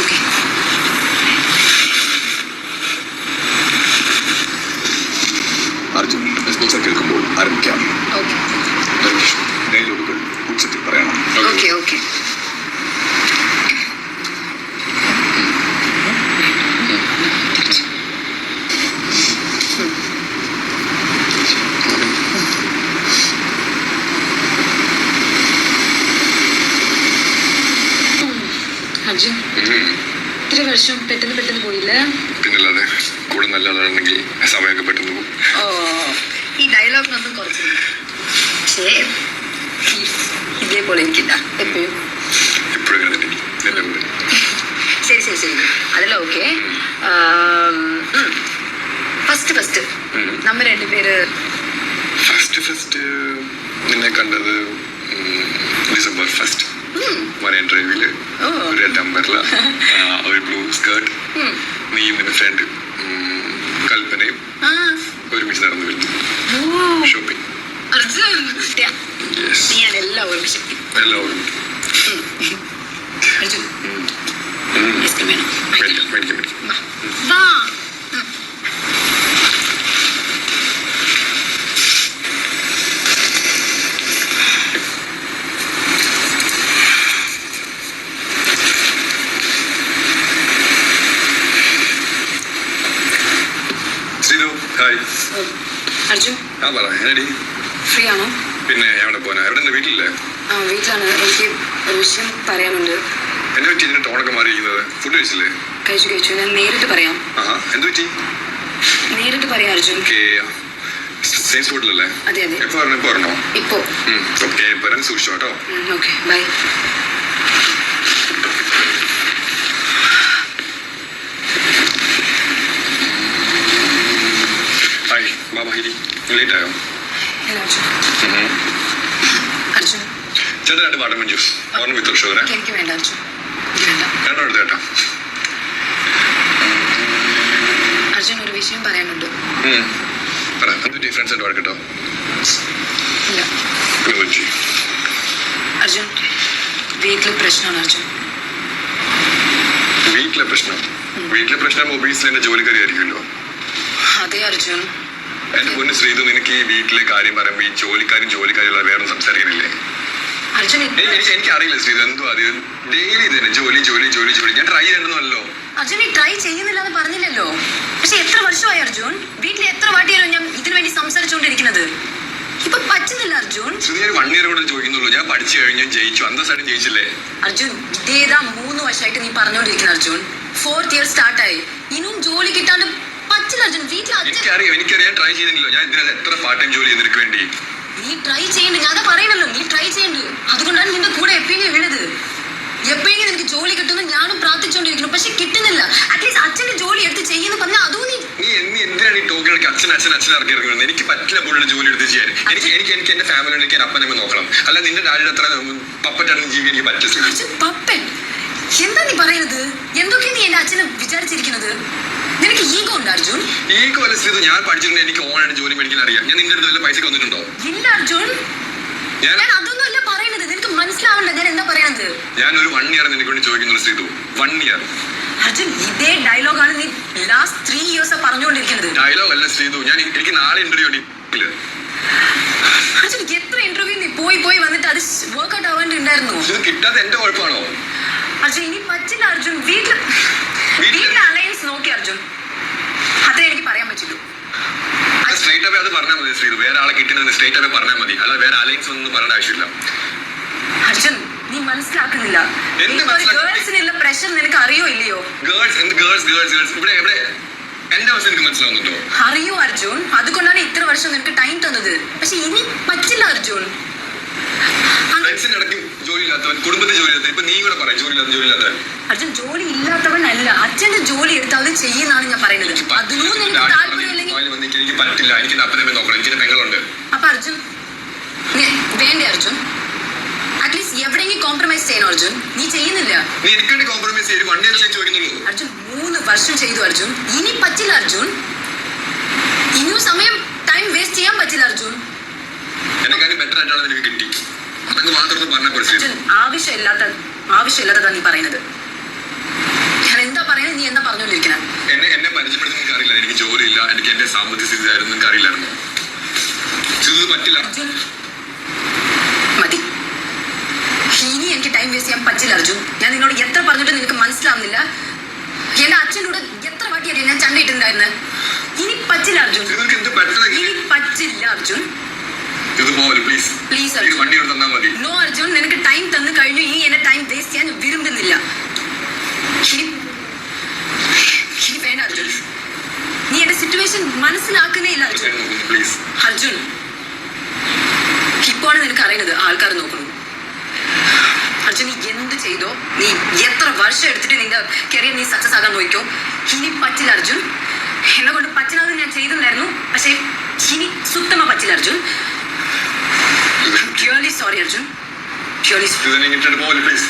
Okay Arjun response കേൾക്കുമ്പോൾ ആരംഭിക്കാം okay ഡയലോഗുകൾ ഉച്ചത്തിൽ പറയണം ഓക്കെ ഓക്കെ അർജുൻ ഇത്ര വർഷം പെട്ടെന്ന് പെട്ടെന്ന് പോയില്ലേ? പിന്നല്ലാതെ കൂടെ നല്ല ആളാണെങ്കിൽ സമയമൊക്കെ പെട്ടെന്ന് പോകും. ഓ ഈ ഡയലോഗിനൊന്നും കുറച്ച്. പക്ഷേ ഇതേപോലെ എനിക്കില്ല എപ്പോഴും. എപ്പോഴും അങ്ങനെ തന്നെ നല്ല ശരി ശരി ശരി. അതെല്ലാം ഓക്കെ ഫസ്റ്റ് ഫസ്റ്റ് നമ്മൾ നമ്മ രണ്ടുപേര് ഫസ്റ്റ് ഫസ്റ്റ് നിന്നെ കണ്ടത് മറൈൻ ഡ്രൈവിൽ. ഒരു റെഡ് ഒരു ബ്ലൂ സ്കേർട്ട്. നീ ഫ്രണ്ട് അർജുൻ ആ പറ എന്നടി ഫ്രീ ആണോ പിന്നെ എവിടെ പോനാ എവിടെ എന്റെ വീട്ടിലില്ലേ? ആ വീട്ടിലാണ്. എനിക്ക് ഒരു വിഷയം പറയാനുണ്ട്. എന്നെ പറ്റി ഇതിന്റെ ടോണൊക്കെ മാറിയിരിക്കുന്നത്? ഫുഡ് കഴിച്ചില്ലേ? കഴിച്ചു കഴിച്ചു. ഞാൻ നേരിട്ട് പറയാം. ആഹാ എന്ത് പറ്റി? നേരിട്ട് പറയാം അർജുൻ. ഓക്കെ. സെയിം സ്പോട്ടിലല്ലേ അതെ അതെ. എപ്പോ വരണം? എപ്പോ വരണോ? ഇപ്പോ. ഓക്കെ. വരാൻ സൂക്ഷിച്ചോ കേട്ടോ. ഓക്കെ. ബൈ. ലേറ്റ് ചെറുതായിട്ട് ഹലോ അർജുൻ അർജുൻ ചേട്ടാ രണ്ട് വാട്ടർമെൻ ജ്യൂസ് ഓർമ്മ വിത്ത് ഷുഗർ രണ്ടോ എടുത്ത് കേട്ടോ. അർജുൻ ഒരു വിഷയം പറയാനുണ്ട്. പറ എന്ത് ഡിഫറൻസ് ആയിട്ട് പിന്നെ അർജുൻ വീട്ടിൽ പ്രശ്നമാണ് അർജുൻ. വീട്ടിലെ പ്രശ്നം? വീട്ടിലെ പ്രശ്നം എന്റെ ജോലിക്കാരി ആയിരിക്കുമല്ലോ. അതെ അർജുൻ. എന്റെ പൊന്ന് ശ്രീതു നിനക്ക് ഈ വീട്ടിലെ കാര്യം പറയുമ്പോൾ ഈ ജോലിക്കാരും ജോലിക്കാരും വേറെ സംസാരിക്കണില്ലേ? അർജുൻ എനിക്ക് എനിക്ക് എനിക്ക് അറിയില്ല ശ്രീതു എന്തോ അത്? ഡെയിലി തന്നെ ജോലി ജോലി ജോലി ജോലി. ഞാൻ ട്രൈ ചെയ്യണമെന്നല്ലോ അർജുൻ ഈ ട്രൈ ചെയ്യുന്നില്ല എന്ന് പറഞ്ഞില്ലല്ലോ. പക്ഷെ എത്ര വർഷമായി അർജുൻ? വീട്ടിൽ എത്ര വാട്ടിയാലും ഞാൻ ഇതിനു വേണ്ടി സംസാരിച്ചുകൊണ്ടിരിക്കുന്നത്? ഇപ്പൊ പറ്റുന്നില്ല അർജുൻ. ഞാൻ വൺ ഇയർ കൂടെ ചോദിക്കുന്നുള്ളൂ. ഞാൻ പഠിച്ചു കഴിഞ്ഞു ജയിച്ചു. അന്തസ്സായിട്ട് ജയിച്ചില്ലേ? അർജുൻ ഇതേതാ മൂന്ന് വർഷമായിട്ട് നീ പറഞ്ഞുകൊണ്ടിരിക്കുന്ന അർജുൻ. ഫോർത്ത് ഇയർ സ്റ്റാർട്ടായി ഇനിയും ജോലി കിട്ടാണ്ട് പറ്റില്ല അർജുൻ വീട്ടിൽ അച്ഛൻ എനിക്കറിയാം എനിക്കറിയാം. ട്രൈ ചെയ്തില്ലല്ലോ ഞാൻ ഇതിനകത്ത് എത്ര പാർട്ട് ടൈം ജോലി നിനക്ക് വേണ്ടി. നീ ട്രൈ ചെയ്യണ്ട. ഞാൻ പറയണല്ലോ നീ ട്രൈ ചെയ്യണ്ട. അതുകൊണ്ടാണ് നിന്റെ കൂടെ എപ്പോഴും വീണത്. എപ്പോഴെങ്കിലും നിനക്ക് ജോലി കിട്ടുമെന്ന് ഞാനും പ്രാർത്ഥിച്ചുകൊണ്ടിരിക്കുന്നു പക്ഷെ കിട്ടുന്നില്ല. അറ്റ്ലീസ്റ്റ് അച്ഛന്റെ ജോലി എടുത്ത് ചെയ്യുന്നു പറഞ്ഞാൽ അതും നീ നീ നീ എന്തിനാണ് ഈ ടോക്കിലൊക്കെ അച്ഛൻ അച്ഛൻ അച്ഛൻ ഇറക്കി ഇറങ്ങുന്നത് എനിക്ക് പറ്റില്ല പുള്ളിയുടെ ജോലി എടുത്ത് ചെയ്യാൻ. എനിക്ക് എനിക്ക് എനിക്ക് എന്റെ ഫാമിലി എനിക്ക് എന്റെ അപ്പനമ്മ നോക്കണം. അല്ല നിന്റെ ഡാഡിയുടെ അത്ര പപ്പറ്റാണ് ജീവിക്കാൻ എനിക്ക് പറ്റില്ല. അച്ഛൻ പപ്പൻ. എന്താ നീ പറയുന്നത് എന്തൊക്കെയാണ് നീ എന്റെ അച്ഛനെ വിചാരിച്ചിരിക്കുന്നത് നിനക്ക് ഈഗോ ഉണ്ട് അർജുൻ? ഈ കൊലസ്ഥിതി ഞാൻ പഠിച്ചിട്ടുണ്ടെങ്കിൽ എനിക്ക് ഓണായിട്ട് ജോലി മേടിക്കാൻ അറിയാം. ഞാൻ നിന്റെ അടുത്ത് വല്ല പൈസ വന്നിട്ടുണ്ടോ? ഇല്ല അർജുൻ. ഞാൻ ഞാൻ അതൊന്നും അല്ല പറയുന്നത് നിനക്ക് മനസ്സിലാവണ്ട ഞാൻ എന്താ പറയണത്? ഞാൻ ഒരു വൺ ഇയർ നിനക്ക് വേണ്ടി ചോദിക്കുന്നു ശ്രീതു വൺ ഇയർ അർജുൻ ഇതേ ഡയലോഗാണ് നീ ലാസ്റ്റ് ത്രീ ഇയേഴ്സ് പറഞ്ഞുകൊണ്ടിരിക്കുന്നത്. ഡയലോഗ് അല്ല ശ്രീതു ഞാൻ എനിക്ക് നാളെ ഇന്റർവ്യൂ ഉണ്ട് അർജുൻ എത്ര ഇന്റർവ്യൂ നീ പോയി പോയി വന്നിട്ട് അത് വർക്ക്ഔട്ട് ആവേണ്ടിണ്ടായിരുന്നു? ഇത് കിട്ടാതെ എന്റെ കുഴപ്പമാണോ? അർജുൻ ഇനി പറ്റില്ല അർജുൻ. വീട്ടിൽ വീട്ടില്- അലയൻസ് നോക്കി അർജുൻ. അതേ എനിക്ക് പറയാൻ പറ്റുള്ളൂ. സ്ട്രേറ്റ് അവേ അത് പറഞ്ഞാൽ മതി ശ്രീതു വേറെ ആളെ കിട്ടുന്നത് സ്ട്രേറ്റ് അവേ പറഞ്ഞാൽ മതി. അല്ലാതെ വേറെ അലയൻസ് ഒന്നും പറയേണ്ട ആവശ്യമില്ല. അർജുൻ നീ മനസ്സിലാക്കുന്നില്ല. എന്ത്? ഗേൾസിനുള്ള പ്രഷർ നിനക്ക് അറിയോ ഇല്ലയോ? ഗേൾസ് എന്ത് ഗേൾസ് ഗേൾസ് ഗേൾസ് ഇവിടെ എവിടെ എന്റെ അവസ്ഥ എനിക്ക് മനസ്സിലാവുന്നുണ്ടോ അറിയോ അർജുൻ? അതുകൊണ്ടാണ് ഇത്ര വർഷം നിനക്ക് ടൈം തന്നത്. പക്ഷെ ഇനി പറ്റില്ല അർജുൻ. ഫ്രണ്ട്സിന്റെ ഇടയ്ക്ക് ജോലി ഇല്ലാത്തവൻ കുടുംബത്തിൽ ജോലി ഇല്ലാത്തവൻ ഇപ്പൊ നീ കൂടെ പറയും ജോലി ഇല്ലാത്ത ജോലി ഇല്ലാത്തവൻ അർജുൻ ജോലി ഇല്ലാത്തവനല്ല അച്ഛന്റെ ജോലി എടുത്ത് അത് ചെയ്യുന്നാണ് ഞാൻ പറയുന്നത്. അതിനും നിനക്ക് താല്പര്യമില്ലെങ്കിൽ എനിക്ക് പറ്റില്ല. എനിക്ക് അപ്പനെ നോക്കണം. എനിക്ക് പെങ്ങളുണ്ട്. അപ്പൊ അർജുൻ വേണ്ടേ അർജുൻ. അറ്റ്ലീസ്റ്റ് എവിടെയെങ്കിലും കോംപ്രമൈസ് ചെയ്യണം അർജുൻ? നീ ചെയ്യുന്നില്ല. നീ എനിക്ക് വേണ്ടി കോംപ്രമൈസ് ചെയ്യും. ഇയർ ചോദിക്കുന്നുള്ളൂ. അർജുൻ മൂന്ന് വർഷം ചെയ്തു അർജുൻ. ഇനി പറ്റില്ല അർജുൻ. ഇനിയും സമയം ടൈം വേസ്റ്റ് ചെയ്യാൻ പറ്റില്ല അർജുൻ. എന്നെ ബെറ്റർ ആയിട്ടാണ് നിനക്ക് കിട്ടി. ആവശ്യമില്ലാത്ത ആവശ്യമില്ലാത്തതാ നീ പറയുന്നത്. ഞാൻ എന്താ പറയുന്നത് നീ എന്താ പറഞ്ഞുകൊണ്ടിരിക്കണം എന്നെ എന്നെ പരിചയപ്പെടുത്തി നിങ്ങൾക്ക് അറിയില്ല. എനിക്ക് ജോലിയില്ല. എനിക്ക് എന്റെ സാമ്പത്തിക സ്ഥിതി ആയിരുന്നു നിങ്ങൾക്ക് അറിയില്ലായിരുന്നു പറ്റില്ല. മതി. ഇനി എനിക്ക് ടൈം വേസ്റ്റ് ചെയ്യാൻ പറ്റില്ല അർജുൻ. ഞാൻ നിന്നോട് എത്ര പറഞ്ഞിട്ട് നിനക്ക് മനസ്സിലാവുന്നില്ല. എന്റെ അച്ഛനോട് എത്ര വാട്ടിയായിരുന്നു ഞാൻ ചണ്ടയിട്ടുണ്ടായിരുന്നത് ഇനി പറ്റില്ല അർജുൻ. ഇനി പറ്റില്ല അർജുൻ. Please no Arjun. നിനക്ക് ടൈം തന്നു കഴിഞ്ഞു. ഇനി എന്നെ ടൈം വേസ്റ്റ് ചെയ്യാൻ വിരുമ്പുന്നില്ല. വേണ്ട അർജുൻ. നീ എന്റെ സിറ്റുവേഷൻ മനസ്സിലാക്കുന്നേ ഇല്ല അർജുൻ. അർജുൻ ഇപ്പോഴാണ് നിനക്ക് അറിയുന്നത് ആൾക്കാർ നോക്കുന്നു അർജുൻ നീ എന്ത് ചെയ്തോ? നീ എത്ര വർഷം എടുത്തിട്ട് നിന്റെ കരിയർ നീ സക്സസ് ആകാൻ നോക്കിയോ? ഇനി പറ്റില്ല അർജുൻ. എന്നെ കൊണ്ട് പറ്റുന്നത് ഞാൻ ചെയ്തിട്ടുണ്ടായിരുന്നു. പക്ഷേ ഇനി സുത്തമ പറ്റില്ല Arjun. Really sorry Arjun really ഇത് തന്നെ ഇങ്ങോട്ട് പോലെ പ്ലീസ്